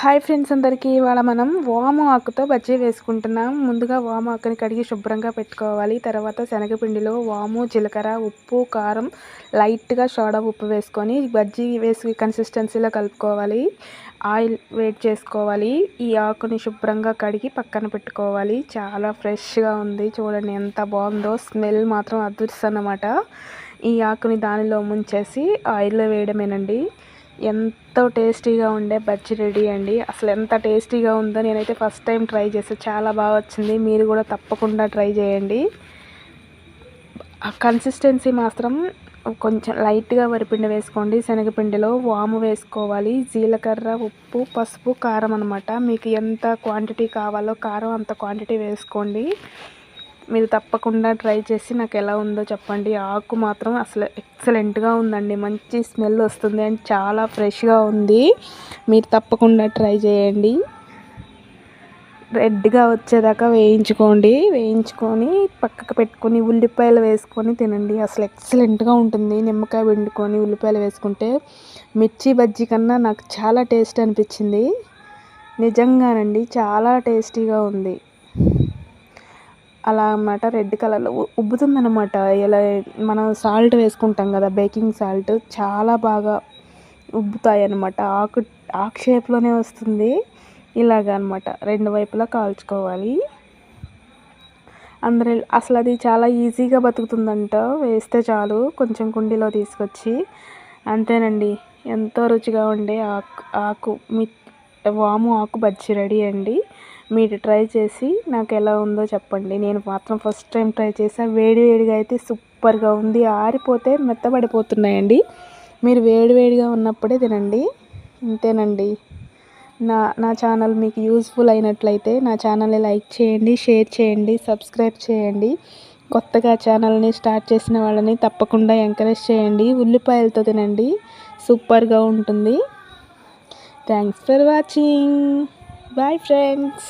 Hi friends అందరికీ. ఇవాళ మనం వాము ఆకుతో బజ్జీ వేసుకుంటున్నాం. ముందుగా వాము ఆకుని కడిగి శుభ్రంగా పెట్టుకోవాలి. తర్వాత శనగపిండిలో వాము జీలకర్ర ఉప్పు కారం లైట్గా సోడా ఉప్పు వేసుకొని బజ్జీ వేసి కన్సిస్టెన్సీలో కలుపుకోవాలి. ఆయిల్ వేట్ చేసుకోవాలి. ఈ ఆకుని శుభ్రంగా కడిగి పక్కన పెట్టుకోవాలి. చాలా ఫ్రెష్గా ఉంది. చూడండి ఎంత బాగుందో. స్మెల్ మాత్రం అదృష్టం ఈ ఆకుని దానిలో ముంచేసి ఆయిల్లో వేయడమేనండి. ఎంతో టేస్టీగా ఉండే బజ్జి రెడీ అండి. అసలు ఎంత టేస్టీగా ఉందో నేనైతే ఫస్ట్ టైం ట్రై చేసాను చాలా బాగా వచ్చింది. మీరు కూడా తప్పకుండా ట్రై చేయండి. కన్సిస్టెన్సీ మాత్రం కొంచెం లైట్గా వరిపిండి వేసుకోండి. శనగపిండిలో వాము వేసుకోవాలి. జీలకర్ర ఉప్పు పసుపు కారం అనమాట మీకు ఎంత క్వాంటిటీ కావాలో కారం అంత క్వాంటిటీ వేసుకోండి. మీరు తప్పకుండా ట్రై చేసి నాకు ఎలా ఉందో చెప్పండి. ఆకు మాత్రం అసలు ఎక్సలెంట్గా ఉందండి. మంచి స్మెల్ వస్తుంది అండ్ చాలా ఫ్రెష్గా ఉంది. మీరు తప్పకుండా ట్రై చేయండి. రెడ్గా వచ్చేదాకా వేయించుకోండి. వేయించుకొని పక్కకు పెట్టుకొని ఉల్లిపాయలు వేసుకొని తినండి. అసలు ఎక్సలెంట్గా ఉంటుంది. నిమ్మకాయ పిండుకొని ఉల్లిపాయలు వేసుకుంటే మిర్చి బజ్జీ కన్నా నాకు చాలా టేస్ట్ అనిపించింది. నిజంగానండి చాలా టేస్టీగా ఉంది. అలా అన్నమాట రెడ్ కలర్లో ఉబ్బుతుందనమాట ఇలా మనం సాల్ట్ వేసుకుంటాం కదా బేకింగ్ సాల్ట్ చాలా బాగా ఉబ్బుతాయి అన్నమాట ఆకు ఆకు షేప్లోనే వస్తుంది. ఇలాగ అనమాట రెండు వైపులా కాల్చుకోవాలి. అందరు అసలు అది చాలా ఈజీగా బతుకుతుందంట. వేస్తే చాలు. కొంచెం కుండీలో తీసుకొచ్చి అంతేనండి. ఎంతో రుచిగా ఉండే ఆకు ఆకు మీ వాము ఆకు బజ్జి రెడీ అండి. మీరు ట్రై చేసి నాకు ఎలా ఉందో చెప్పండి. నేను మాత్రం ఫస్ట్ టైం ట్రై చేసాను వేడి వేడిగా అయితే సూపర్గా ఉంది. ఆరిపోతే మెత్తబడిపోతున్నాయండి. మీరు వేడి వేడిగా ఉన్నప్పుడే తినండి. అంతేనండి నా నా ఛానల్ మీకు యూస్ఫుల్ అయినట్లయితే నా ఛానల్ని లైక్ చేయండి షేర్ చేయండి సబ్స్క్రైబ్ చేయండి. కొత్తగా ఛానల్ని స్టార్ట్ చేసిన వాళ్ళని తప్పకుండా ఎంకరేజ్ చేయండి. ఉల్లిపాయలతో తినండి. సూపర్గా ఉంటుంది. Thanks for watching bye friends